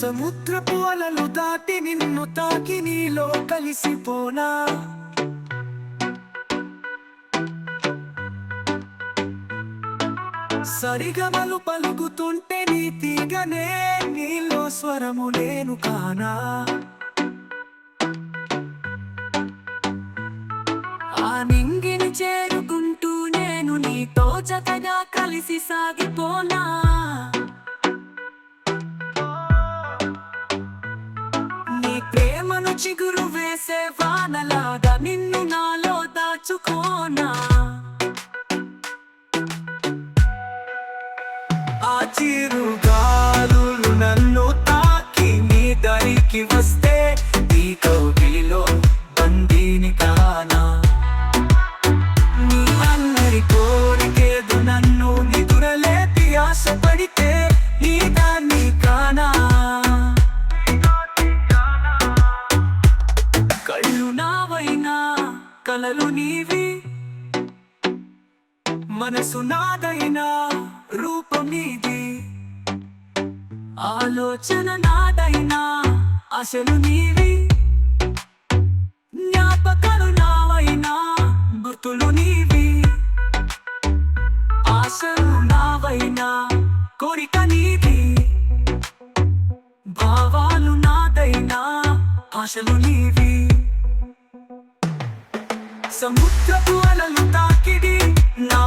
సముద్రపు అలలు దాటి నిన్ను తాకి నీలో కలిసిపోనా? సరిగమలు పలుకుతుంటే నీ తీగనే నీలో స్వరము నేను కానా? ఆ నింగిని చేరుకుంటూ నేను నీతో జతగా కలిసి సాగిపోనా? చిగురు వేసే వానలాగా నిన్ను నాలో దాచుకోనా? ఆ చిరుగాలు నన్ను తాకి నీ దరికి వస్తే కళ్ళు నావైనా కలలు నీవి. మనసు నాదైనా రూపం నీది. ఆలోచన నాదైనా అసలు నీవి. జ్ఞాపకాలు నావైనా గుర్తులు నీవి. ఆశలు నావైనా కోరిక నీది. భావాలు నాదైనా ఆశలు నీవి. సముద్రపు అలలు తాకిడి. నా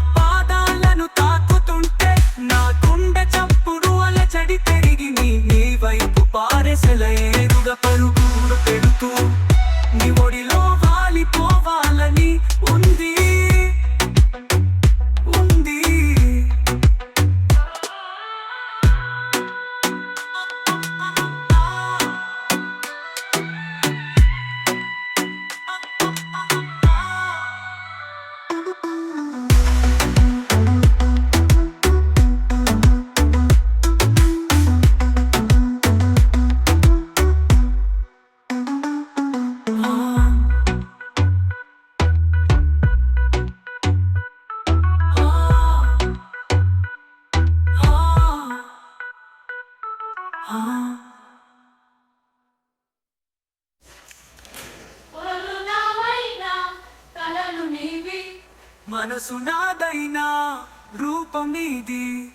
మనసు నాదైనా రూపం నీది.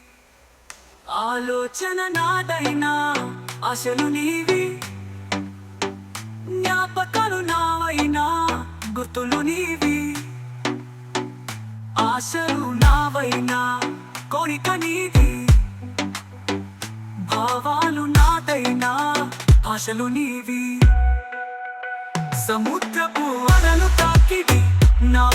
ఆలోచన నాదైనా ఆశలు నీవి. జ్ఞాపకాలు నావైనా గుర్తులు నీవి. ఆశలు నావైనా కోరిక నీది. భావాలు నాదైనా ఆశలు నీవి. సముద్రపు అలలు తాకిడి నా